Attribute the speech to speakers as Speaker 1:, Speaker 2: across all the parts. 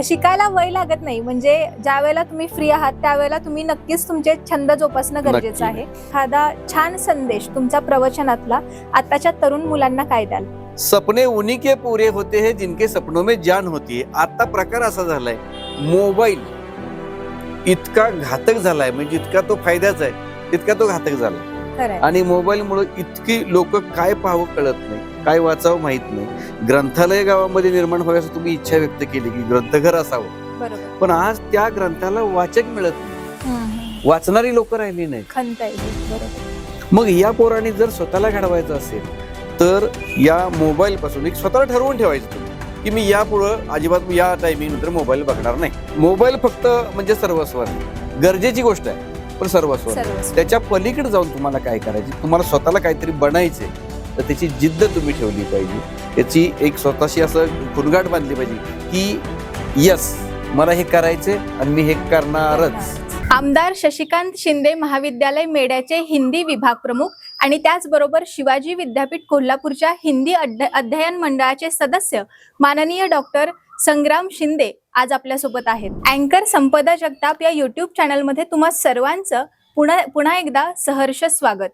Speaker 1: शिकायला वय लागत नाही. म्हणजे ज्या वेळेला तुम्ही फ्री आहात त्यावेळेला तुम्ही नक्कीच तुमचे छंद जोपासणं गरजेचं आहे. एखादा छान संदेश तुमच्या प्रवचनातला आताच्या तरुण मुलांना काय द्याल?
Speaker 2: सपने उन्हीं के पूरे होते हैं जिनके सपनों में जान होती है. आता प्रकार असा झालाय. मोबाईल इतका घातक झालाय म्हणजे इतका तो फायद्याचा आहे तितका तो घातक झाला आणि मोबाईलमुळे इतकी लोक काय पाहावं कळत नाही. काय वाचावं माहीत नाही. ग्रंथालय गावामध्ये निर्माण व्हायचं तुम्ही इच्छा व्यक्त केली की ग्रंथघर असावं. पण आज त्या ग्रंथाला वाचक मिळत नाही. वाचणारी लोक राहिली
Speaker 1: ही. बरोबर.
Speaker 2: मग या पोराने जर स्वतःला घडवायचं असेल तर या मोबाईल पासून एक स्वतःला ठरवून ठेवायचं तुम्ही. की मी यापुढं अजिबात या टायमिंग नंतर मोबाईल बघणार नाही. मोबाईल फक्त म्हणजे सर्वस्व नाही. गरजेची गोष्ट आहे पण सर्वस्व नाही.
Speaker 1: सर्व
Speaker 2: त्याच्या पलीकडे जाऊन तुम्हाला काय करायचे? तुम्हाला स्वतःला काहीतरी बनायचे तर त्याची जिद्द तुम्ही ठेवली पाहिजे. त्याची एक स्वतःशी असं खुणगाट बांधली पाहिजे की यस मला हे करायचे आणि मी हे करणारच.
Speaker 1: आमदार शशिकांत शिंदे महाविद्यालय मेड्याचे हिंदी विभाग प्रमुख आणि त्याचबरोबर शिवाजी विद्यापीठ कोल्हापूरच्या हिंदी अध्ययन मंडळाचे सदस्य माननीय डॉक्टर संग्राम शिंदे आज आपल्यासोबत आहेत. अँकर संपदा जगताप या युट्यूब चॅनलमध्ये तुम्हा सर्वांचं पुन्हा पुन्हा एकदा सहर्ष स्वागत.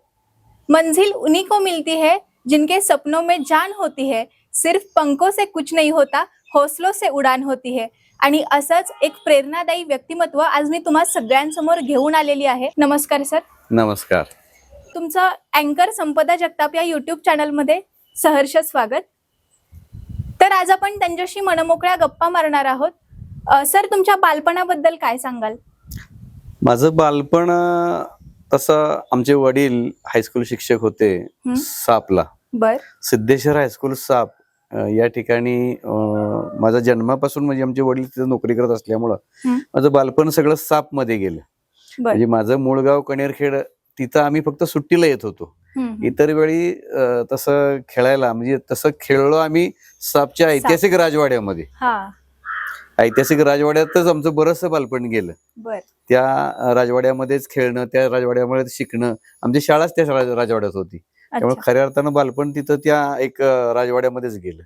Speaker 1: मंजिल उन्हीं को मिलती है जिनके सपनों में जान होती है सिर्फ पंखों से कुछ नहीं होता हौसलों से उडान होती है. आणि असंच एक प्रेरणादायी व्यक्तिमत्व आज मी तुम्हा सगळ्यांसमोर घेऊन आलेली आहे. नमस्कार सर.
Speaker 2: नमस्कार.
Speaker 1: तुमचं अँकर संपदा जगताप या युट्यूब चॅनलमध्ये सहर्ष स्वागत. तर आज आपण त्यांच्याशी मनमोकळ्या गप्पा मारणार आहोत. सर तुमच्या बालपणाबद्दल काय सांगाल?
Speaker 2: माझं बालपण तसं आमचे वडील हायस्कूल शिक्षक होते. सापला.
Speaker 1: बर.
Speaker 2: सिद्धेश्वर हायस्कूल साप या ठिकाणी माझा जन्मापासून म्हणजे आमचे वडील तिथे नोकरी करत असल्यामुळं. माझं बालपण सगळं सापमध्ये गेलं म्हणजे माझं मूळ गाव कणेरखेड तिथं आम्ही फक्त सुट्टीला येत होतो. इतर वेळी तसं खेळायला म्हणजे तसं खेळलो आम्ही सापच्या ऐतिहासिक राजवाड्यामध्ये.
Speaker 1: हा.
Speaker 2: ऐतिहासिक राजवाड्यातच आमचं बरंचसं बालपण गेलं. त्या राजवाड्यामध्येच खेळणं त्या राजवाड्यामध्ये शिकणं आमची शाळाच त्या राज- राजवाड्यात होती. त्यामुळे खऱ्या अर्थानं बालपण तिथं त्या एक राजवाड्यामध्येच गेलं.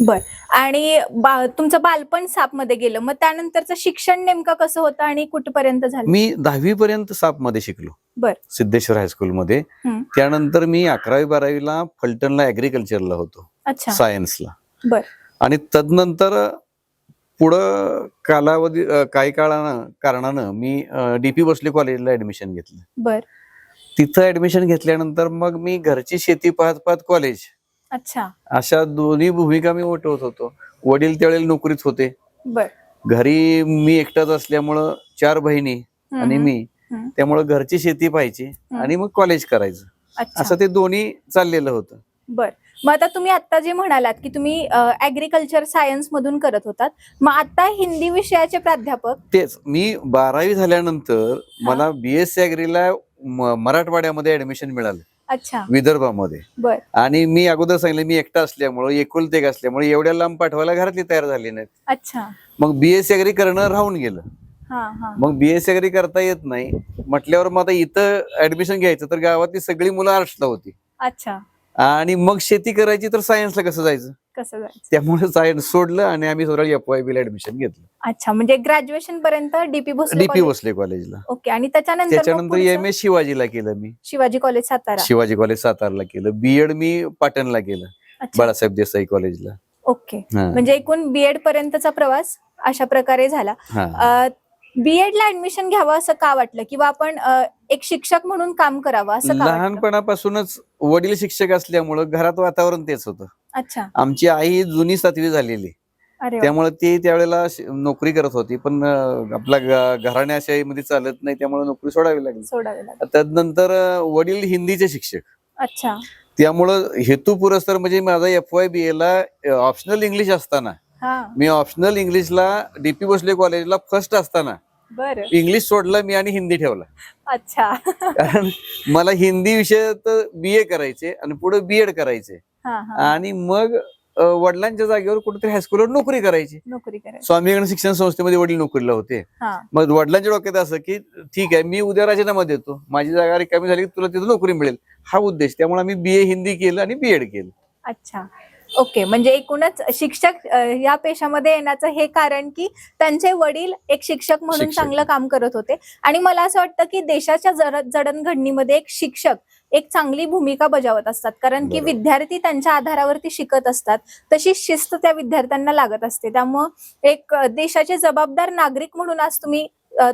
Speaker 1: बर. आणि बा- तुमचं बालपण सापमध्ये गेलं. मग त्यानंतरचं शिक्षण नेमकं कसं होतं आणि कुठपर्यंत झालं?
Speaker 2: मी दहावी पर्यंत सापमध्ये शिकलो.
Speaker 1: बर.
Speaker 2: सिद्धेश्वर हायस्कूलमध्ये
Speaker 1: हम्म.
Speaker 2: त्यानंतर मी अकरावी बारावीला फलटणला ऍग्रिकल्चरला होतो.
Speaker 1: अच्छा.
Speaker 2: सायन्सला
Speaker 1: बर.
Speaker 2: आणि तदनंतर पुढं कालावधी काही काळानं कारणानं मी डीपी भोसले कॉलेजला ऍडमिशन घेतलं.
Speaker 1: बर.
Speaker 2: तिथं ऍडमिशन घेतल्यानंतर मग मी घरची शेती पाहत पाहत कॉलेज
Speaker 1: अच्छा.
Speaker 2: अशा दोन्ही भूमिका मी वटवत होतो. वडील त्यावेळेला नोकरीत होते.
Speaker 1: बर.
Speaker 2: घरी मी एकटाच असल्यामुळं चार बहिणी आणि. मी. त्यामुळं घरची शेती पाहायची आणि मग कॉलेज करायचं.
Speaker 1: अच्छा.
Speaker 2: असं ते दोन्ही चाललेलं होतं.
Speaker 1: बर. मग आता तुम्ही आता जे म्हणालात की तुम्ही ऍग्रिकल्चर सायन्स मधून करत होतात मग आता हिंदी विषयाचे प्राध्यापक?
Speaker 2: तेच. मी बारावी झाल्यानंतर मला बीएससी अॅग्रीला मराठवाड्यामध्ये ऍडमिशन मिळालं.
Speaker 1: अच्छा.
Speaker 2: विदर्भामध्ये. आणि मी अगोदर सांगितलं मी एकटा असल्यामुळं एकुलते एक असल्यामुळे एवढ्या लांब पाठवायला घरातली तयार झाली नाहीत.
Speaker 1: अच्छा.
Speaker 2: मग बीएससी अॅग्री करणं राहून गेलं. मग बीएससी अॅग्री करता येत नाही. म्हटल्यावर मग आता इथं ऍडमिशन घ्यायचं तर गावातली सगळी मुलं आर्ट्सला होती.
Speaker 1: अच्छा.
Speaker 2: आणि मग शेती करायची तर सायन्सला कसं जायचं?
Speaker 1: कसं जायचं?
Speaker 2: त्यामुळे सायन्स सोडलं आणि आम्ही सरळ एफ वाय बीला ऍडमिशन घेतलं.
Speaker 1: अच्छा म्हणजे ग्रॅज्युएशन पर्यंत DP Bhosale
Speaker 2: DP
Speaker 1: college.
Speaker 2: Bhosale कॉलेजला
Speaker 1: ओके आणि त्याच्यानंतर मग
Speaker 2: त्याच्यानंतर
Speaker 1: पुढचं?
Speaker 2: एम एस शिवाजीला केलं मी.
Speaker 1: शिवाजी कॉलेज सातारा?
Speaker 2: शिवाजी कॉलेज सातारला केलं. बीएड मी पाटणला केलं
Speaker 1: अच्छा.
Speaker 2: बाळासाहेब देसाई कॉलेजला
Speaker 1: ओके
Speaker 2: हा,
Speaker 1: म्हणजे एकूण बीएड पर्यंतचा प्रवास अशा प्रकारे झाला.
Speaker 2: हा.
Speaker 1: बीएड ला ऍडमिशन घ्यावं असं का वाटलं? किंवा आपण अ, एक शिक्षक म्हणून काम करावं असं का वाटलं?
Speaker 2: लहानपणापासूनच वडील शिक्षक असल्यामुळं घरात वातावरण तेच होतं.
Speaker 1: अच्छा.
Speaker 2: आमची आई जुनी सातवी झालेली. त्यामुळे ती त्यावेळेला नोकरी करत होती पण आपल्या ग- घराण्याशाहीमध्ये चालत नाही त्यामुळे नोकरी सोडावी लागली.
Speaker 1: सोडावे
Speaker 2: त्यानंतर वडील हिंदीचे शिक्षक.
Speaker 1: अच्छा.
Speaker 2: त्यामुळं हेतू पुरस्तर म्हणजे माझा एफ वाय बी ला ऑप्शनल इंग्लिश असताना. मी ऑप्शनल इंग्लिशला डीपी भोसले कॉलेजला फर्स्ट असताना इंग्लिश सोडलं मी आणि हिंदी ठेवला.
Speaker 1: अच्छा.
Speaker 2: कारण मला हिंदी विषयात बी ए करायचे आणि पुढे बीएड करायचे.
Speaker 1: हा हा
Speaker 2: आणि मग वडिलांच्या जागेवर कुठेतरी हायस्कूलवर नोकरी करायची.
Speaker 1: नोकरी करायची.
Speaker 2: स्वामी विवेकानंद शिक्षण संस्थेमध्ये वडील नोकरीला होते. मग वडिलांच्या डोक्यात असं की ठीक आहे मी उद्या राजीनामा देतो. माझी जागा रिकामी झाली की तुला तिथं नोकरी मिळेल. हा उद्देश. त्यामुळे आम्ही बी हिंदी केलं आणि बीएड केलं.
Speaker 1: अच्छा. ओके म्हणजे एकूणच शिक्षक या पेशामध्ये येण्याचं हे कारण की त्यांचे वडील एक शिक्षक म्हणून. चांगलं काम करत होते. आणि मला असं वाटतं की देशाच्या जड- जडणघडणीमध्ये एक शिक्षक एक चांगली भूमिका बजावत असतात. कारण की. विद्यार्थी त्यांच्या आधारावरती शिकत असतात. तशी शिस्त त्या विद्यार्थ्यांना लागत असते. त्यामुळं एक देशाचे जबाबदार नागरिक म्हणून आज तुम्ही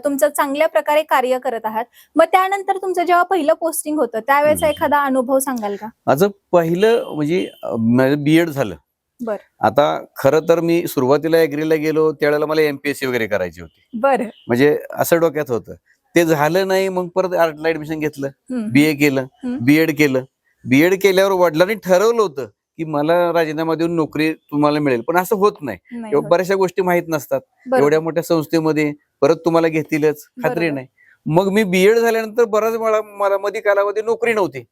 Speaker 1: तुमचं चांगल्या प्रकारे कार्य करत आहात. मग त्यानंतर तुमचं जेव्हा पहिलं पोस्टिंग होतं त्यावेळेचा. एखादा अनुभव सांगाल का?
Speaker 2: माझं पहिलं म्हणजे बीएड झालं.
Speaker 1: बर.
Speaker 2: आता खरं तर मी सुरुवातीला ऍग्रीला गेलो त्यावेळेला मला एमपीएससी वगैरे करायची होती.
Speaker 1: बरं.
Speaker 2: म्हणजे असं डोक्यात होतं. ते झालं नाही मग परत आर्टला ऍडमिशन घेतलं. बी ए केलं. बीएड केलं बीएड केल्यावर वडिलांनी ठरवलं होतं की मला राजीनामा देऊन नोकरी तुम्हाला मिळेल पण असं होत नाही. बऱ्याचशा गोष्टी माहीत नसतात. एवढ्या मोठ्या संस्थेमध्ये परत तुम्हाला घेतीलच खात्री. नाही मग मी बीएड झाल्यानंतर बराच मला मला मध्ये कालावधी नोकरी नव्हती.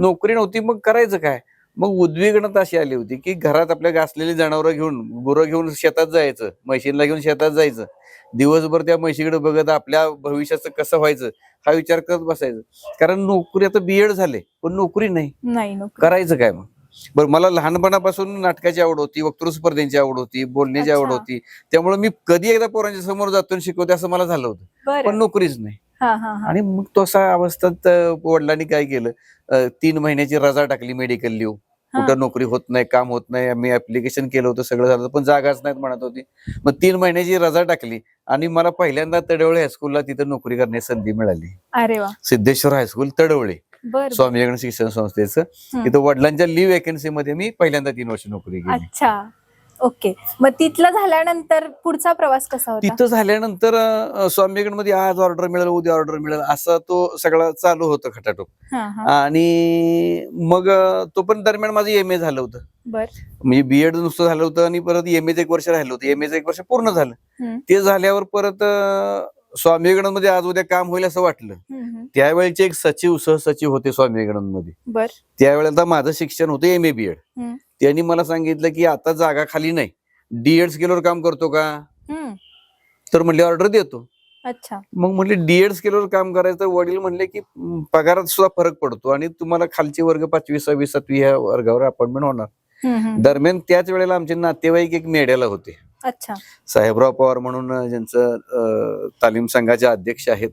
Speaker 2: नोकरी नव्हती मग करायचं काय मग उद्विग्नता अशी आली होती की घरात आपल्या गासलेली जनावरं घेऊन गुरं घेऊन शेतात जायचं म्हशीला घेऊन शेतात जायचं. दिवसभर त्या म्हशीकडे बघत आपल्या भविष्याचं कसं व्हायचं हा विचार करत बसायचं. कारण नोकरी आता बीएड झाले पण नोकरी नाही. करायचं काय मग? बरं मला लहानपणापासून नाटकाची आवड होती वक्तृत्व स्पर्धेची आवड होती बोलण्याची आवड. होती. त्यामुळे मी कधी एकदा पोरांच्या समोर जातो आणि शिकवते असं मला झालं होतं. पण नोकरीच नाही. आणि मग तो असा अवस्थेत वडिलांनी काय केलं? तीन महिन्याची रजा टाकली मेडिकल लिव्ह. कुठं नोकरी होत नाही काम होत नाही मी ऍप्लिकेशन केलं होतं सगळं झालं पण जागाच नाहीत म्हणत होती. मग तीन महिन्याची रजा टाकली आणि मला पहिल्यांदा तडवळे हायस्कूलला तिथं नोकरी करण्याची संधी मिळाली.
Speaker 1: अरे वा.
Speaker 2: सिद्धेश्वर हायस्कूल तडवळे. स्वामी शिक्षण संस्थेचं. तिथं वडिलांच्या लिव्ह वेकन्सी मध्ये मी पहिल्यांदा तीन वर्ष नोकरी केली.
Speaker 1: अच्छा. ओके. मग तिथलं झाल्यानंतर पुढचा प्रवास कसा होता?
Speaker 2: तिथं झाल्यानंतर अं, स्वामी मध्ये आज ऑर्डर मिळेल उद्या ऑर्डर मिळेल असं तो सगळं चालू होतं खटाटोप.
Speaker 1: हा
Speaker 2: आणि मग तो पण दरम्यान माझं एम ए झालं होतं.
Speaker 1: बर.
Speaker 2: म्हणजे बीएड नुसतं झालं होतं आणि परत एम एक वर्ष राहिलं होतं. एम एक वर्ष पूर्ण झालं. ते झाल्यावर परत अं, स्वामी विवेकानंदमध्ये आज उद्या काम होईल असं वाटलं. त्यावेळेचे एक सचिव सहसचिव होते स्वामी विवेकानंदमध्ये
Speaker 1: बर.
Speaker 2: त्यावेळेला माझं शिक्षण होतं एम ए बीएड. त्यांनी मला सांगितलं की आता जागा खाली नाही. डीएड्स केल्यावर काम करतो का. तर म्हणले ऑर्डर देतो.
Speaker 1: अच्छा.
Speaker 2: मग म्हणले डीएड्स केल्यावर काम करायचं तर वडील म्हणले की "म, पगारात सुद्धा फरक पडतो आणि तुम्हाला खालचे वर्ग पाचवी सहावी सातवी ह्या वर्गावर अपॉइंटमेंट होणार. दरम्यान त्याच वेळेला आमचे नातेवाईक एक मेड्याला होते.
Speaker 1: अच्छा.
Speaker 2: साहेबराव पवार म्हणून ज्यांचं तालीम संघाचे अध्यक्ष आहेत.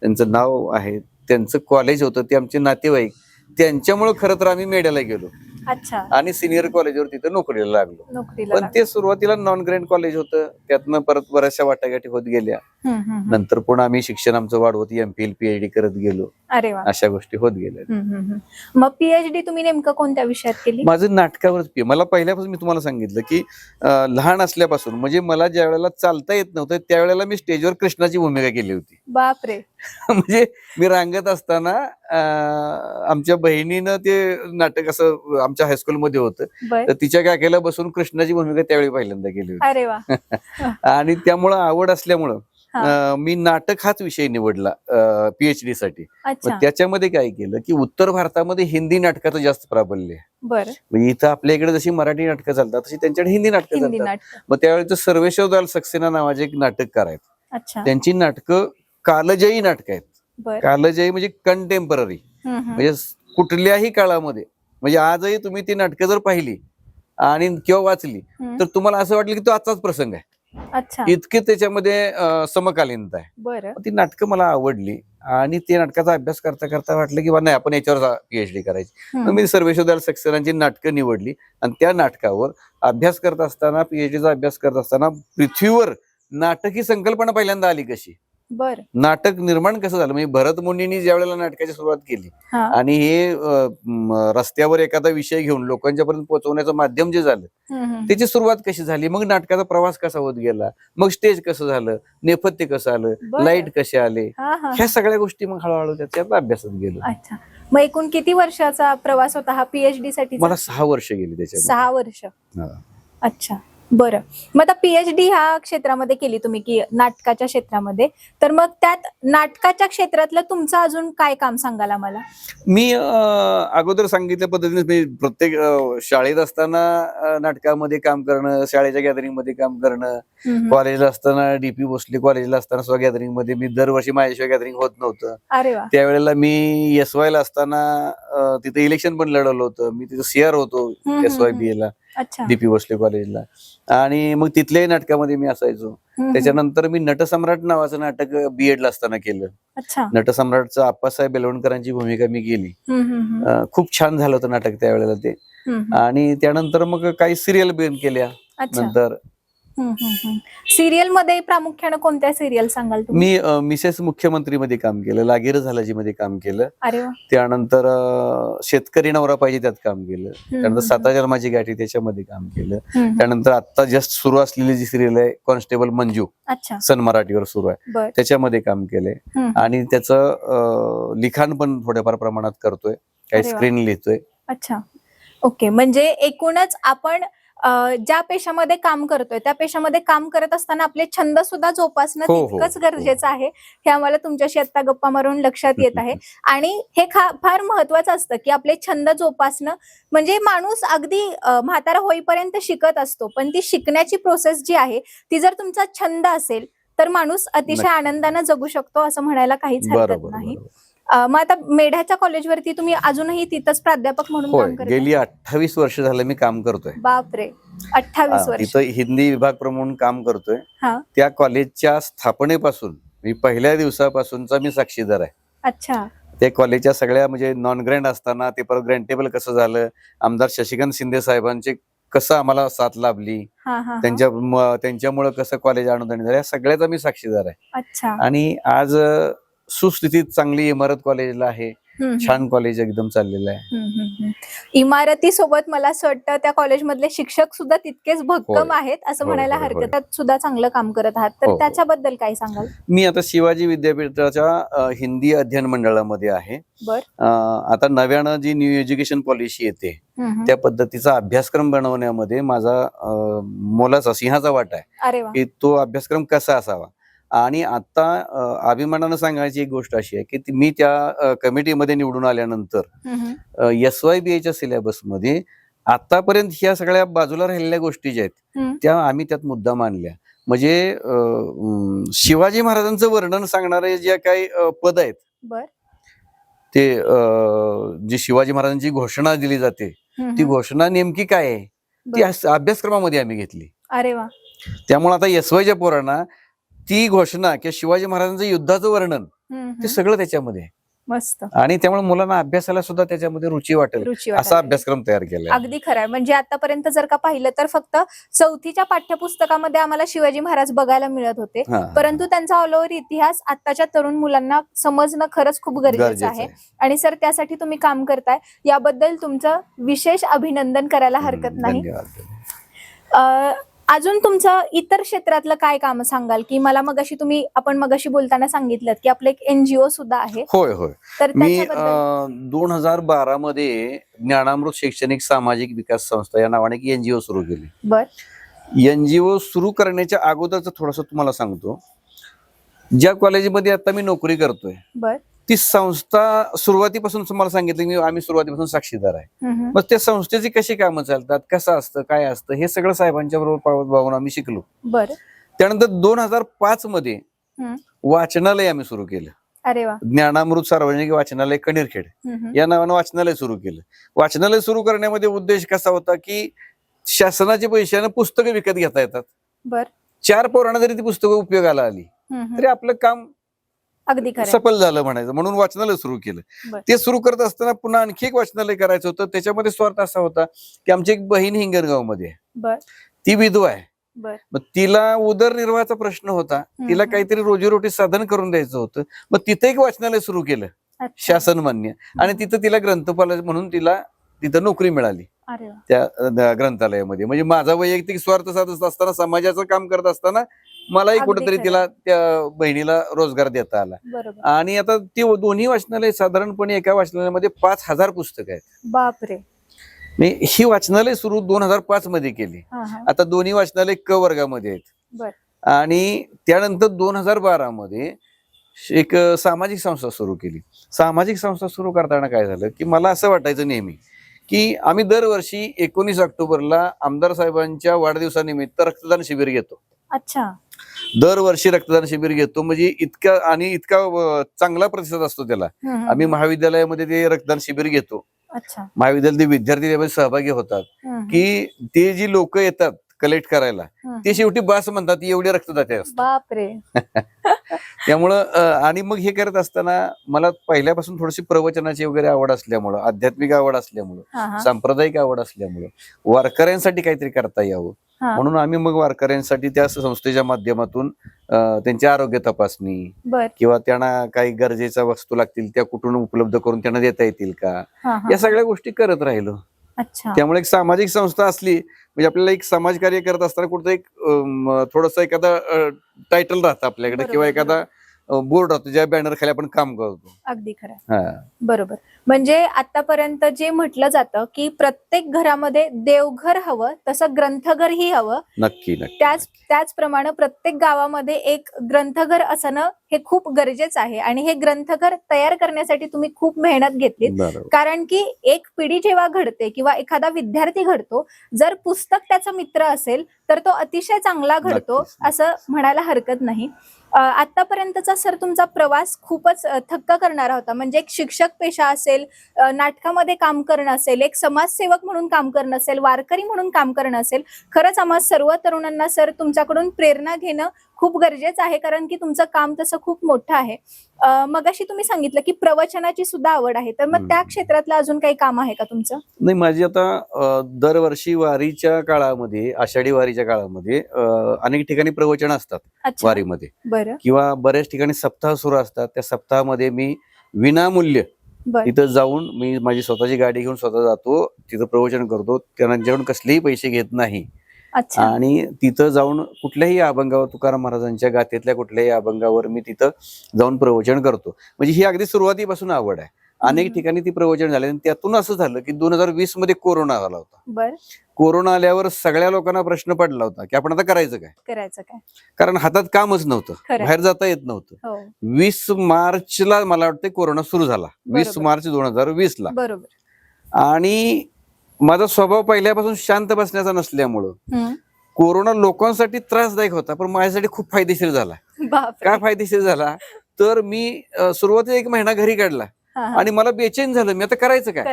Speaker 2: त्यांचं नाव आहे. त्यांचं कॉलेज होतं. ते आमचे नातेवाईक. त्यांच्यामुळे खरं तर आम्ही मेड्याला गेलो.
Speaker 1: अच्छा.
Speaker 2: आणि सिनियर कॉलेजवर तिथं नोकरीला लागलो.
Speaker 1: नोकरीला
Speaker 2: पण ते सुरुवातीला नॉन ग्रँड कॉलेज होतं. त्यातनं परत बऱ्याचशा वाटाघाटी होत गेल्या.
Speaker 1: हम्म, हम्म, हम्म.
Speaker 2: नंतर पुन्हा आम्ही शिक्षण आमचं वाढवत एमपीएल पीएचडी करत गेलो.
Speaker 1: अरे वा.
Speaker 2: अशा गोष्टी होत गेल्या.
Speaker 1: हम्म, हम्म, हम्म. मग पीएचडी तुम्ही नेमकं कोणत्या विषयात केली?
Speaker 2: माझं नाटकावरच पी मला पहिल्यापासून मी तुम्हाला सांगितलं की अं, लहान असल्यापासून म्हणजे मला ज्या वेळेला चालता येत नव्हतं त्यावेळेला मी स्टेजवर कृष्णाची भूमिका केली होती.
Speaker 1: बापरे.
Speaker 2: म्हणजे मी रांगत असताना आमच्या बहिणीनं ते नाटक असं आमच्या हायस्कूलमध्ये होतं. तर तिच्या काकेला बसून कृष्णाची भूमिका त्यावेळी पहिल्यांदा केली होती.
Speaker 1: अरे वा.
Speaker 2: आणि त्यामुळं आवड असल्यामुळं मी नाटक हाच विषय निवडला पीएचडी साठी. त्याच्यामध्ये काय केलं की उत्तर भारतामध्ये हिंदी नाटकाचं जास्त प्राबल्य आहे. म्हणजे इथं आपल्या इकडे जशी मराठी नाटकं चालतात तशी त्यांच्याकडे हिंदी नाटकं चालतात. मग त्यावेळेचं सर्वेश्वर दाल सक्सेना नावाचे एक नाटक करायचं
Speaker 1: अच्छा.
Speaker 2: त्यांची नाटकं कालजयी नाटकं आहेत. कालजयी म्हणजे कंटेम्पररी. म्हणजे कुठल्याही काळामध्ये. म्हणजे आजही तुम्ही ती नाटकं जर पाहिली आणि किंवा वाचली. तर तुम्हाला असं वाटलं की तो आजचाच प्रसंग आहे. इतके त्याच्यामध्ये समकालीनता आहे. ती नाटकं मला आवडली आणि ते नाटकाचा अभ्यास करता करता वाटलं की नाही आपण याच्यावर पीएचडी करायची. मी सर्वेश्वर सक्सेनांची नाटकं निवडली आणि त्या नाटकावर अभ्यास करत असताना पीएचडीचा अभ्यास करत असताना पृथ्वीवर नाटक संकल्पना पहिल्यांदा आली कशी?
Speaker 1: बर.
Speaker 2: नाटक निर्माण कसं झालं? म्हणजे भरत मुनींनी ज्या वेळेला नाटकाची सुरुवात केली आणि हे अं, रस्त्यावर एखादा विषय घेऊन लोकांच्यापर्यंत पोहोचवण्याचं माध्यम जे झालं. त्याची सुरुवात कशी झाली? मग नाटकाचा प्रवास कसा होत गेला? मग स्टेज कसं झालं? नेपथ्य कसं आलं?
Speaker 1: बरं.
Speaker 2: लाइट कसे आले?
Speaker 1: हा हा.
Speaker 2: ह्या सगळ्या गोष्टी मग हळूहळू त्याच्यात अभ्यासात गेलो.
Speaker 1: अच्छा. मग एकूण किती वर्षाचा प्रवास होता हा? पीएचडी साठी
Speaker 2: मला सहा वर्ष गेली त्याच्यामध्ये.
Speaker 1: सहा वर्ष.
Speaker 2: हा.
Speaker 1: अच्छा. बरं. मग आता पीएचडी ह्या क्षेत्रामध्ये केली तुम्ही की नाटकाच्या क्षेत्रामध्ये. तर मग त्यात नाटकाच्या क्षेत्रातलं तुमचं अजून काय काम सांगाल आम्हाला?
Speaker 2: मी अगोदर सांगितल्या पद्धतीने मी प्रत्येक शाळेत असताना नाटकामध्ये काम करणं शाळेच्या गॅदरिंगमध्ये काम करणं. कॉलेजला असताना डीपी भोसले कॉलेजला असताना सुद्धा गॅदरिंगमध्ये मी दरवर्षी माझ्याशिवाय गॅदरिंग होत नव्हतं.
Speaker 1: अरे
Speaker 2: त्यावेळेला मी एस वाय ला असताना तिथे इलेक्शन पण लढवलं होतं. मी तिथं सीआर होतो एस वाय बी ला.
Speaker 1: अच्छा
Speaker 2: डीपी भोसले कॉलेजला. आणि मग तिथल्याही नाटकामध्ये मी असायचो. त्याच्यानंतर मी नटसम्राट नावाचं नाटक बीएड ला असताना केलं. नटसम्राटचं आप्पासाहेब बेलवणकरांची भूमिका मी केली. खूप छान झालं होतं नाटक त्यावेळेला ते. आणि त्यानंतर मग काही सिरियल बेन केल्या. नंतर
Speaker 1: सिरियलमध्ये प्रामुख्याने कोणत्या सिरियल सांगाल तुम्ही?
Speaker 2: मी मिसेस मुख्यमंत्री मध्ये काम केलं लागेर झालाजी मध्ये काम केलं.
Speaker 1: अरे
Speaker 2: त्यानंतर शेतकरी नवरा पाहिजे त्यात काम केलं. त्यानंतर साता जन्माची गाठी त्याच्यामध्ये काम केलं. त्यानंतर आता जस्ट सुरू असलेली जी सिरियल आहे कॉन्स्टेबल मंजू.
Speaker 1: अच्छा.
Speaker 2: सन मराठीवर सुरू आहे. त्याच्यामध्ये काम केलंय. आणि त्याचं लिखाण पण थोड्याफार प्रमाणात करतोय. काही. स्क्रीन लिहितोय.
Speaker 1: अच्छा. ओके. म्हणजे एकूणच आपण ज्या पेशामध्ये काम करतोय त्या पेशामध्ये काम करत असताना आपले छंद सुद्धा जोपासणं
Speaker 2: हो, हो,
Speaker 1: तितकंच
Speaker 2: हो.
Speaker 1: गरजेचं आहे. हे आम्हाला तुमच्याशी आता गप्पा मारून लक्षात येत आहे. आणि हे खा फार महत्वाचं असतं की आपले छंद जोपासणं म्हणजे माणूस अगदी म्हातारा होईपर्यंत शिकत असतो. पण ती शिकण्याची प्रोसेस जी आहे ती जर तुमचा छंद असेल तर माणूस अतिशय. आनंदानं जगू शकतो असं म्हणायला काहीच हरकत नाही. मग आता मेढ्याच्या कॉलेजवरती तुम्ही अजूनही तिथंच प्राध्यापक म्हणून
Speaker 2: होय
Speaker 1: काम करता?
Speaker 2: गेली अठ्ठावीस वर्ष झालं मी काम करतोय.
Speaker 1: बापरे अठ्ठावीस
Speaker 2: हा,
Speaker 1: वर्ष.
Speaker 2: तिथं हिंदी विभाग प्रमुख म्हणून काम करतोय.
Speaker 1: हा.
Speaker 2: त्या कॉलेजच्या स्थापनेपासून मी पहिल्या दिवसापासूनचा मी साक्षीदार आहे.
Speaker 1: अच्छा.
Speaker 2: त्या कॉलेजच्या सगळ्या म्हणजे नॉन ग्रँड असताना ते परत ग्रँटेबल कसं झालं आमदार शशिकांत शिंदे साहेबांचे कसं आम्हाला साथ लाभली
Speaker 1: हा हा हा.
Speaker 2: त्यांच्या त्यांच्यामुळं कसं कॉलेज अनुदानित झालं या सगळ्याचा मी साक्षीदार आहे.
Speaker 1: अच्छा.
Speaker 2: आणि आज अ, सुस्थितीत चांगली इमारत कॉलेजला आहे. छान कॉलेज एकदम चाललेलं आहे.
Speaker 1: इमारती सोबत मला असं वाटतं त्या कॉलेजमधले शिक्षक सुद्धा तितकेच भक्कम. आहेत असं म्हणायला हरकत सुद्धा चांगलं काम करत आहात. तर
Speaker 2: हो, हो.
Speaker 1: त्याच्याबद्दल काय सांगाल?
Speaker 2: मी आता शिवाजी विद्यापीठाच्या हिंदी अध्ययन मंडळामध्ये आहे. आता नव्यानं जी न्यू एज्युकेशन पॉलिसी येते. त्या पद्धतीचा अभ्यासक्रम बनवण्यामध्ये माझा मोलाचा सिंहाचा वाटा आहे. की तो अभ्यासक्रम कसा असावा? आणि आता अभिमानानं सांगायची एक गोष्ट अशी आहे की मी त्या कमिटीमध्ये निवडून आल्यानंतर. एस वाय बी एच्या सिलेबसमध्ये आतापर्यंत ह्या सगळ्या बाजूला राहिलेल्या गोष्टी ज्या आहेत. त्या आम्ही त्यात मुद्दा मानल्या म्हणजे शिवाजी महाराजांचं वर्णन सांगणारे जे काही पद आहेत ते जी शिवाजी महाराजांची घोषणा दिली जाते ती. घोषणा नेमकी काय आहे ती अभ्यासक्रमामध्ये आम्ही घेतली
Speaker 1: अरे वा
Speaker 2: त्यामुळे आता यसवायच्या पोरांना ती घोषणा किंवा शिवाजी महाराजांचं युद्धाचं वर्णन ते. सगळं त्याच्यामध्ये.
Speaker 1: मस्त.
Speaker 2: आणि त्यामुळे मुलांना अभ्यासाला सुद्धा त्याच्यामध्ये रुची वाटेल असा अभ्यासक्रम तयार केला
Speaker 1: अगदी खरं आहे. म्हणजे आतापर्यंत जर का पाहिलं तर फक्त चौथीच्या पाठ्यपुस्तकामध्ये आम्हाला शिवाजी महाराज बघायला मिळत होते. परंतु त्यांचा ऑल ओव्हर इतिहास आताच्या तरुण मुलांना समजणं खरंच खूप गरजेचं आहे. आणि सर त्यासाठी तुम्ही काम करताय. याबद्दल तुमचं विशेष अभिनंदन करायला हरकत नाही. अजून तुमचं इतर क्षेत्रातलं काय काम सांगाल? की मला मगाशी तुम्ही आपण मगाशी बोलताना सांगितलं की आपलं एक एनजीओ सुद्धा आहे.
Speaker 2: होय होय.
Speaker 1: तर
Speaker 2: मी दोन हजार बारा मध्ये ज्ञानामृत शैक्षणिक सामाजिक विकास संस्था या नावाने एक एनजीओ सुरू केली.
Speaker 1: बर.
Speaker 2: एनजीओ सुरू करण्याच्या अगोदरच थोडस तुम्हाला सांगतो. ज्या कॉलेजमध्ये आता मी नोकरी करतोय
Speaker 1: बर.
Speaker 2: ती संस्था सुरुवातीपासून तुम्हाला सांगितलं मी आम्ही सुरुवातीपासून साक्षीदार आहे. मग त्या संस्थेची कशी कामं चालतात? कसं असतं? काय असतं? हे सगळं साहेबांच्या बरोबर भावून आम्ही शिकलो.
Speaker 1: बर.
Speaker 2: त्यानंतर दोन हजार पाच मध्ये. वाचनालय आम्ही सुरू केलं.
Speaker 1: अरे वा.
Speaker 2: ज्ञानामृत सार्वजनिक वाचनालय कणेरखेड. या नावानं वाचनालय सुरू केलं. वाचनालय सुरू करण्यामध्ये उद्देश कसा होता की शासनाच्या पैशानं पुस्तकं विकत घेता येतात.
Speaker 1: बर.
Speaker 2: चार पोरांना जरी ती पुस्तकं उपयोगाला आली. तरी आपलं काम
Speaker 1: अगदी.
Speaker 2: सफल झालं म्हणायचं. म्हणून वाचनालय सुरू केलं. ते सुरू करत असताना पुन्हा आणखी एक वाचनालय करायचं होतं. त्याच्यामध्ये स्वार्थ असा होता की आमची एक बहीण
Speaker 1: हिंगणगावमध्ये
Speaker 2: ती विधवा आहे. मग तिला उदरनिर्वाहाचा प्रश्न होता. तिला. काहीतरी रोजीरोटी साधन करून द्यायचं होतं. मग तिथे एक वाचनालय सुरू केलं. शासन मान्य. आणि तिथं तिला ग्रंथपाल म्हणून तिला तिथं नोकरी मिळाली. त्या ग्रंथालयामध्ये. म्हणजे माझा वैयक्तिक स्वार्थ साधत असताना समाजाचं काम करत असताना मलाही
Speaker 1: अगदी
Speaker 2: कुठेतरी
Speaker 1: खरं.
Speaker 2: तिला त्या बहिणीला रोजगार देता आला.
Speaker 1: बरोबर.
Speaker 2: आणि आता ती दोन्ही वाचनालय साधारणपणे एका वाचनालयामध्ये पाच हजार पुस्तकं आहेत.
Speaker 1: बापरे.
Speaker 2: मी ही वाचनालय सुरू दोन हजार पाच मध्ये केली.
Speaker 1: हा हा.
Speaker 2: आता दोन्ही वाचनालय क वर्गामध्ये आहेत. आणि त्यानंतर दोन हजार बारा मध्ये एक अ, सामाजिक संस्था सुरू केली. सामाजिक संस्था सुरू करताना काय झालं की मला असं वाटायचं नेहमी की आम्ही दरवर्षी एकोणीस ऑक्टोबरला आमदार साहेबांच्या वाढदिवसानिमित्त रक्तदान शिबिर घेतो.
Speaker 1: अच्छा.
Speaker 2: दरवर्षी रक्तदान शिबिर घेतो. म्हणजे इतका आणि इतका चांगला प्रतिसाद असतो त्याला. आम्ही महाविद्यालयामध्ये ते रक्तदान शिबिर घेतो.
Speaker 1: अच्छा.
Speaker 2: महाविद्यालयातील विद्यार्थी त्यामध्ये सहभागी होतात. की ते जी लोक येतात कलेक्ट करायला. ते शेवटी बस म्हणतात एवढी रक्तदाते असतात. त्यामुळं आणि मग हे करत असताना मला पहिल्यापासून थोडीशी प्रवचनाची वगैरे आवड असल्यामुळं आध्यात्मिक आवड असल्यामुळं सांप्रदायिक आवड असल्यामुळं वारकऱ्यांसाठी काहीतरी करता यावं. म्हणून आम्ही मग वारकऱ्यांसाठी त्या संस्थेच्या माध्यमातून त्यांची आरोग्य तपासणी किंवा त्यांना काही गरजेच्या वस्तू लागतील त्या कुठून उपलब्ध करून त्यांना देता येतील का? या सगळ्या गोष्टी करत राहिलो.
Speaker 1: अच्छा.
Speaker 2: त्यामुळे एक सामाजिक संस्था असली म्हणजे आपल्याला एक समाजकार्य करत असताना कुठं एक थोडस एखादा टायटल राहतं आपल्याकडे किंवा एखादा बोर्ड राहतो ज्या बॅनर खाली आपण काम करतो.
Speaker 1: अगदी खरं. बरोबर. म्हणजे आतापर्यंत जे म्हटलं जातं की प्रत्येक घरामध्ये देवघर हवं तसं ग्रंथघरही हवं.
Speaker 2: नक्की नक्की
Speaker 1: त्याच त्याचप्रमाणे प्रत्येक गावामध्ये एक ग्रंथघर असणं हे खूप गरजेचं आहे. आणि हे ग्रंथघर तयार करण्यासाठी तुम्ही खूप मेहनत घेतलीत.
Speaker 2: बरोबर.
Speaker 1: कारण की एक पिढी जेव्हा घडते किंवा एखादा विद्यार्थी घडतो जर पुस्तक त्याचा मित्र असेल तर तो अतिशय चांगला घडतो. असं म्हणायला हरकत नाही. आतापर्यंतचा सर तुमचा प्रवास खूपच थक्क करणारा होता. म्हणजे एक शिक्षक पेशा असेल नाटकामध्ये काम करणं असेल एक समाजसेवक म्हणून काम करणं असेल वारकरी म्हणून काम करणं असेल खरंच आम्हा सर्व तरुणांना सर तुमच्याकडून प्रेरणा घेणं खूप गरजेचं आहे कारण की तुमचं काम तसं खूप मोठं आहे. अ, मगाशी तुम्ही सांगितलं की प्रवचनाची सुद्धा आवड आहे तर मग. त्या क्षेत्रातलं अजून काही काम आहे का तुमचं?
Speaker 2: नाही माझी आता दरवर्षी वारीच्या काळामध्ये आषाढी वारीच्या काळामध्ये अनेक ठिकाणी प्रवचन असतात वारीमध्ये.
Speaker 1: बरं.
Speaker 2: किंवा बऱ्याच ठिकाणी सप्ताह सुरू असतात त्या सप्ताहामध्ये मी विनामूल्य तिथं जाऊन मी माझी स्वतःची गाडी घेऊन स्वतः जातो तिथं प्रवचन करतो त्यांच्याकडून कसलेही पैसे घेत नाही. आणि तिथं जाऊन कुठल्याही अभंगावर तुकाराम महाराजांच्या गाथेतल्या कुठल्याही अभंगावर मी तिथं जाऊन प्रवचन करतो. म्हणजे ही अगदी सुरुवातीपासून आवड आहे. अनेक. ठिकाणी ती प्रवचन झाले आणि त्यातून असं झालं की दोन हजार वीसमध्ये कोरोना आला होता. कोरोना आल्यावर सगळ्या लोकांना प्रश्न पडला होता की आपण आता करायचं काय?
Speaker 1: करायचं काय?
Speaker 2: कारण हातात कामच नव्हतं. बाहेर जाता येत नव्हतं.
Speaker 1: हो.
Speaker 2: वीस मार्चला मला वाटतं कोरोना सुरू झाला. वीस. मार्च दोन हजार वीस ला
Speaker 1: बरोबर.
Speaker 2: आणि माझा स्वभाव पहिल्यापासून शांत बसण्याचा नसल्यामुळं. कोरोना लोकांसाठी त्रासदायक होता पण माझ्यासाठी खूप फायदेशीर झाला. काय फायदेशीर झाला? तर मी सुरुवातीला एक महिना घरी काढला. आणि मला बेचैन झालं. मी आता करायचं काय?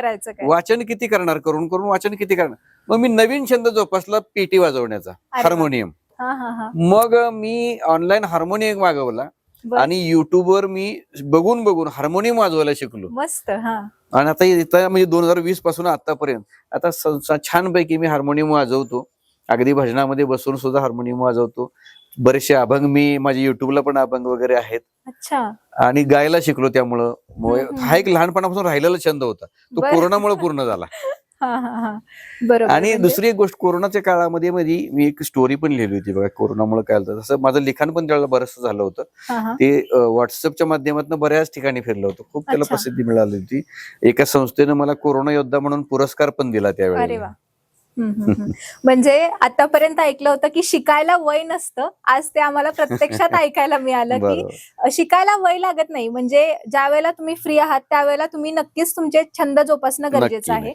Speaker 2: वाचन किती करणार? करून करून वाचन किती करणार? मग मी नवीन छंद जोपासला पेटी वाजवण्याचा. हार्मोनियम. मग मी ऑनलाईन हार्मोनियम मागवला. आणि युट्यूबवर मी बघून बघून हार्मोनियम वाजवायला शिकलो.
Speaker 1: मस्त हा.
Speaker 2: आणि आता इथं म्हणजे दोन हजार वीसपासून आतापर्यंत आता छानपैकी मी हार्मोनियम वाजवतो अगदी भजनामध्ये बसून सुद्धा हार्मोनियम वाजवतो बरेचसे अभंग मी माझ्या युट्यूबला पण अभंग वगैरे आहेत.
Speaker 1: अच्छा.
Speaker 2: आणि गायला शिकलो त्यामुळं. हा एक लहानपणापासून राहिलेला छंद होता. तो. कोरोनामुळे पूर्ण झाला.
Speaker 1: बरोबर
Speaker 2: आणि
Speaker 1: म्हणजे-
Speaker 2: दुसरी एक गोष्ट कोरोनाच्या काळामध्ये मध्ये मी एक स्टोरी पण लिहिली होती बघा कोरोनामुळे काय झालं तसं माझं लिखाण पण त्यावेळेला बरंच झालं होतं. ते व्हॉट्सअपच्या माध्यमातून बऱ्याच ठिकाणी फिरलं होतं. खूप त्याला. प्रसिद्धी मिळाली होती. एका संस्थेनं मला कोरोना योद्धा म्हणून पुरस्कार पण दिला त्यावेळेला.
Speaker 1: म्हणजे आतापर्यंत ऐकलं होतं की शिकायला वय नसतं. आज ते आम्हाला प्रत्यक्षात ऐकायला मिळालं की शिकायला वय लागत नाही. म्हणजे ज्या वेळेला तुम्ही फ्री आहात त्यावेळेला तुम्ही नक्कीच तुमचे छंद जोपासणं गरजेचं आहे.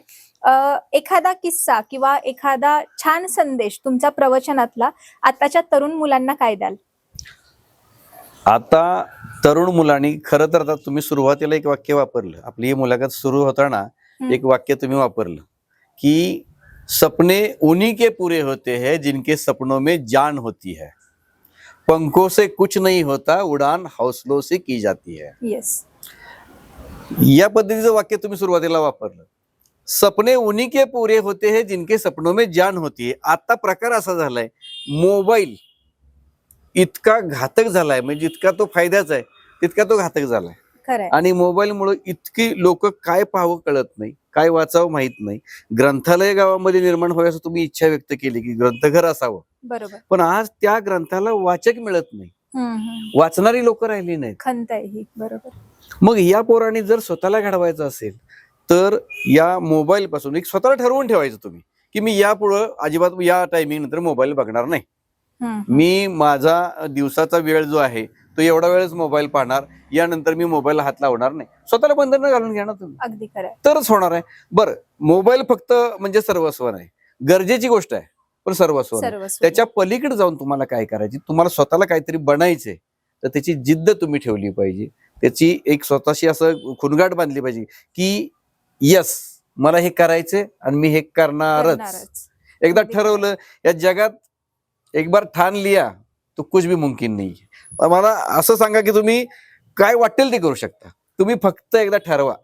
Speaker 1: एखादा किस्सा किंवा एखादा छान संदेश तुमच्या प्रवचनातला आताच्या तरुण मुलांना काय द्याल?
Speaker 2: आता तरुण मुलांनी खरं तर आता तुम्ही सुरुवातीला एक वाक्य वापरलं. आपली ही मुलाखत सुरू होताना. एक वाक्य तुम्ही वापरलं की सपने उन्हीं के पूरे होते हैं जिनके सपनों में जान होती है। पंखों से कुछ नहीं होता उड़ान हौसलों से की जाती है।
Speaker 1: येस
Speaker 2: या पद्धतीचं वाक्य तुम्ही सुरुवातीला वापरलं. सपने उन्हीं के पूरे होते हैं जिनके सपनों में जान होती है। आता प्रकार असा झालाय मोबाईल इतका घातक झालाय म्हणजे जितका तो फायद्याचा आहे तितका तो घातक झालाय. आणि मोबाईलमुळे इतकी लोक काय पाहावं कळत नाही. काय वाचावं माहीत नाही. ग्रंथालय गावामध्ये निर्माण व्हायचं तुम्ही इच्छा व्यक्त केली की ग्रंथघर असावं.
Speaker 1: बरोबर.
Speaker 2: पण आज त्या ग्रंथाला वाचक मिळत नाही. वाचणारी लोक राहिली नाहीत.
Speaker 1: खंत आहे ही बरोबर.
Speaker 2: मग या पोरांनी जर स्वतःला घडवायचं असेल तर या मोबाईल पासून एक स्वतःला ठरवून ठेवायचं तुम्ही की मी यापुढं अजिबात या टायमिंग नंतर मोबाईल बघणार नाही. मी माझा दिवसाचा वेळ जो आहे तो एवढा वेळच मोबाईल पाहणार यानंतर मी मोबाईलला हात लावणार नाही. स्वतःला बंधन घालून ना तुम्ही.
Speaker 1: अगदी खरंय.
Speaker 2: तरच होणार आहे. बरं मोबाईल फक्त म्हणजे सर्वस्व नाही. गरजेची गोष्ट आहे पण सर्वस्व त्याच्या पलीकडे जाऊन तुम्हाला काय करायची? तुम्हाला स्वतःला काहीतरी बनायचंय. तर त्याची जिद्द तुम्ही ठेवली पाहिजे. त्याची एक स्वतःशी असं खुणगाट बांधली पाहिजे की यस मला हे करायचंय आणि मी हे करणारच. एकदा ठरवलं या जगात एक बार ठाण लिया तो कुछ भी मुमकिन नाही मला असं सांगा की तुम्ही काय वाटेल ते करू शकता. तुम्ही फक्त एकदा ठरवा.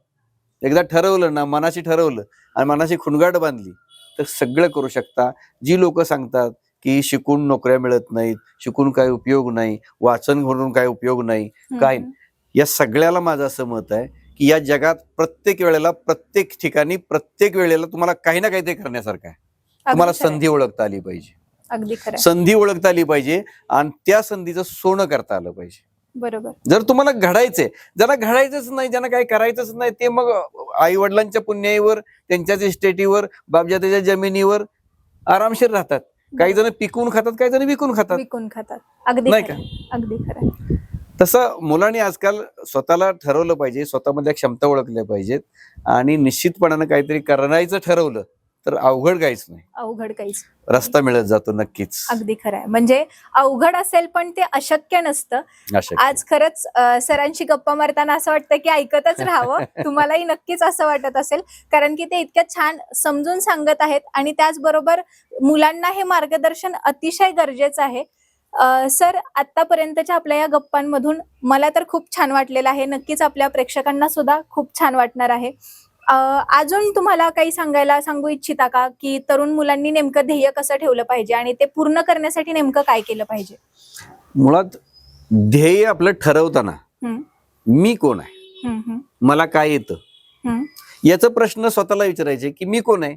Speaker 2: एकदा ठरवलं ना मनाशी ठरवलं आणि मनाशी खुणगाट बांधली तर सगळं करू शकता. जी लोक सांगतात की शिकून नोकऱ्या मिळत नाहीत शिकून काय उपयोग नाही वाचन करून काय उपयोग नाही काय? या सगळ्याला माझं असं मत आहे की या जगात प्रत्येक वेळेला प्रत्येक ठिकाणी प्रत्येक वेळेला तुम्हाला काही ना काहीतरी करण्यासारखं आहे. तुम्हाला. संधी ओळखता आली पाहिजे.
Speaker 1: अगदी खरं.
Speaker 2: संधी ओळखता आली पाहिजे आणि त्या संधीचं सोनं करता आलं पाहिजे.
Speaker 1: बरोबर.
Speaker 2: जर तुम्हाला घडायचंय ज्यांना घडायचंच नाही ज्यांना काही करायचंच नाही ते मग आई वडिलांच्या पुण्याईवर त्यांच्याच इस्टेटीवर बापजात्याच्या जमिनीवर आरामशीर राहतात. काही जण पिकवून खातात काही जण विकून खातात.
Speaker 1: विकून खातात. अगदी
Speaker 2: नाही
Speaker 1: खरं. अगदी खरं.
Speaker 2: तसं मुलांनी आजकाल स्वतःला ठरवलं पाहिजे स्वतःमधल्या क्षमता ओळखल्या पाहिजेत आणि निश्चितपणानं काहीतरी करायचं ठरवलं. तर अवघड काहीच नाही.
Speaker 1: अवघड काहीच
Speaker 2: रस्ता मिळत जातो नक्कीच.
Speaker 1: अगदी खरं आहे. म्हणजे अवघड असेल पण ते अशक्य नसतं. आज खरंच अ, सरांशी गप्पा मारताना असं वाटतं की ऐकतच राहावं. तुम्हालाही नक्कीच असं वाटत असेल. कारण की ते इतक्या छान समजून सांगत आहेत आणि त्याचबरोबर मुलांना हे मार्गदर्शन अतिशय गरजेचं आहे. अ, सर आतापर्यंतच्या आपल्या या गप्पांमधून मला तर खूप छान वाटलेलं आहे. नक्कीच आपल्या प्रेक्षकांना सुद्धा खूप छान वाटणार आहे. अजून तुम्हाला काही सांगायला सांगू इच्छिता का? की तरुण मुलांनी नेमकं ध्येय कसं ठेवलं पाहिजे आणि ते पूर्ण करण्यासाठी नेमकं काय केलं पाहिजे?
Speaker 2: मुळात ध्येय आपलं ठरवताना मी कोण आहे? मला काय येतं. याचा प्रश्न स्वतःला विचारायचे की मी कोण आहे?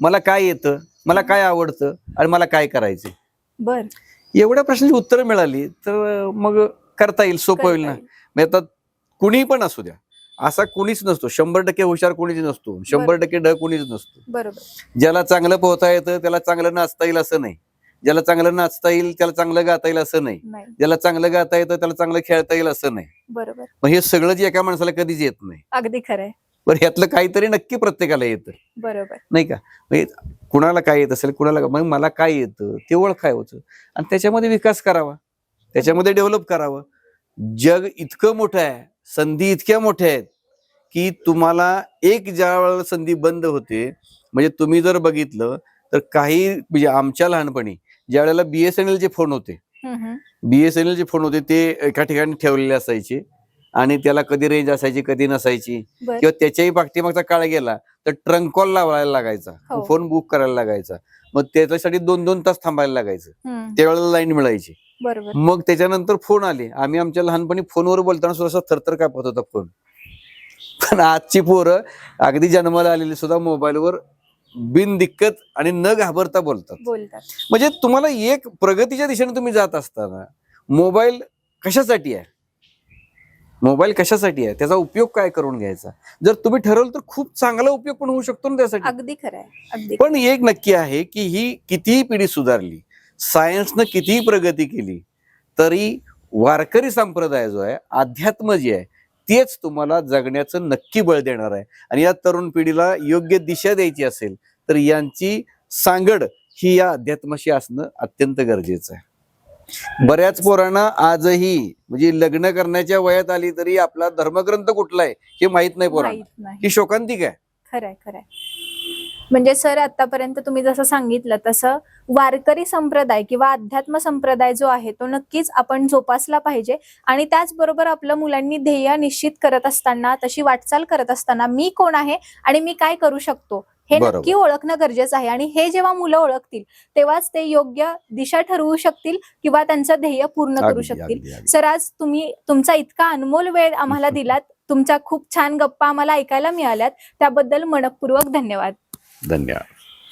Speaker 2: मला काय येतं? मला काय आवडतं? आणि मला काय करायचं
Speaker 1: बर.
Speaker 2: एवढ्या प्रश्नाची उत्तरं मिळाली तर मग करता येईल सोपं होईल ना? आता कुणी पण असू द्या. असा कुणीच नसतो. शंभर टक्के हुशार कुणीच नसतो. शंभर टक्के ड कुणीच नसतो.
Speaker 1: बरोबर.
Speaker 2: ज्याला चांगलं पोहता येतं त्याला चांगलं नाचता येईल असं नाही. ज्याला चांगलं नाचता येईल त्याला चांगलं गाता येईल असं नाही.
Speaker 1: नाही.
Speaker 2: ज्याला चांगलं गाता येतं त्याला चांगलं खेळता येईल असं नाही.
Speaker 1: बरोबर.
Speaker 2: मग हे सगळं जे एका माणसाला कधीच येत नाही.
Speaker 1: अगदी खरंय.
Speaker 2: पण ह्यातलं काहीतरी नक्की प्रत्येकाला येतं.
Speaker 1: बरोबर.
Speaker 2: नाही का? म्हणजे कुणाला काय येत असेल कुणाला मग मला काय येतं ते ओळखायचं आणि त्याच्यामध्ये विकास करावा. त्याच्यामध्ये डेव्हलप करावं. जग इतकं मोठं आहे. संधी इतक्या मोठ्या आहेत की तुम्हाला एक ज्या वेळेला संधी बंद होते म्हणजे तुम्ही जर बघितलं तर काही म्हणजे आमच्या लहानपणी ज्या वेळेला बीएसएनएल चे फोन होते. बीएसएनएल चे फोन होते ते एका ठिकाणी ठेवलेले असायचे आणि त्याला कधी रेंज असायची कधी नसायची किंवा त्याच्याही पाठीमागचा काळ गेला तर ट्रंक कॉल लावायला लागायचा
Speaker 1: हो.
Speaker 2: फोन बुक करायला लागायचा मग त्याच्यासाठी दोन दोन तास थांबायला लागायचं. त्यावेळेला लाईन मिळायची. मग त्याच्यानंतर फोन आले. आम्ही आमच्या लहानपणी फोनवर बोलताना सुद्धा थरथर कापत होता फोन. पण आजची पोरं अगदी जन्माला आलेली सुद्धा मोबाईलवर बिनदिक्कत आणि न घाबरता बोलतात. म्हणजे तुम्हाला एक प्रगतीच्या दिशेने तुम्ही जात असताना मोबाईल कशासाठी आहे? मोबाईल कशासाठी आहे? त्याचा उपयोग काय करून घ्यायचा? जर तुम्ही ठरवलं तर खूप चांगला उपयोग पण होऊ शकतो ना त्यासाठी.
Speaker 1: अगदी खरंय अगदी
Speaker 2: पण एक नक्की आहे की ही कितीही पिढी सुधारली सायन्सनं कितीही प्रगती केली तरी वारकरी संप्रदाय जो आहे अध्यात्म जे आहे तेच तुम्हाला जगण्याचं नक्की बळ देणार आहे. आणि या तरुण पिढीला योग्य दिशा द्यायची असेल तर यांची सांगड ही या अध्यात्माशी असणं अत्यंत गरजेचं आहे. बऱ्याच पोरांना आजही म्हणजे लग्न करण्याच्या वयात आली तरी आपला धर्मग्रंथ कुठला आहे हे माहीत नाही पोरांना.
Speaker 1: नाही.
Speaker 2: ही शोकांतिक आहे
Speaker 1: खरंय खरंय. म्हणजे सर आतापर्यंत तुम्ही जसं सांगितलं तसं वारकरी संप्रदाय किंवा अध्यात्म संप्रदाय जो आहे तो नक्कीच आपण जोपासला पाहिजे. आणि त्याचबरोबर आपल्या मुलांनी ध्येय निश्चित करत असताना तशी वाटचाल करत असताना मी कोण आहे आणि मी काय करू शकतो? हे. नक्की ओळखणं गरजेचं आहे. आणि हे जेव्हा मुलं ओळखतील तेव्हाच ते योग्य दिशा ठरवू शकतील किंवा त्यांचं ध्येय पूर्ण करू शकतील. सर आज तुम्ही तुमचा इतका अनमोल वेळ आम्हाला दिलात. तुमच्या खूप छान गप्पा आम्हाला ऐकायला मिळाल्यात. त्याबद्दल मनपूर्वक धन्यवाद.
Speaker 2: धन्यवाद.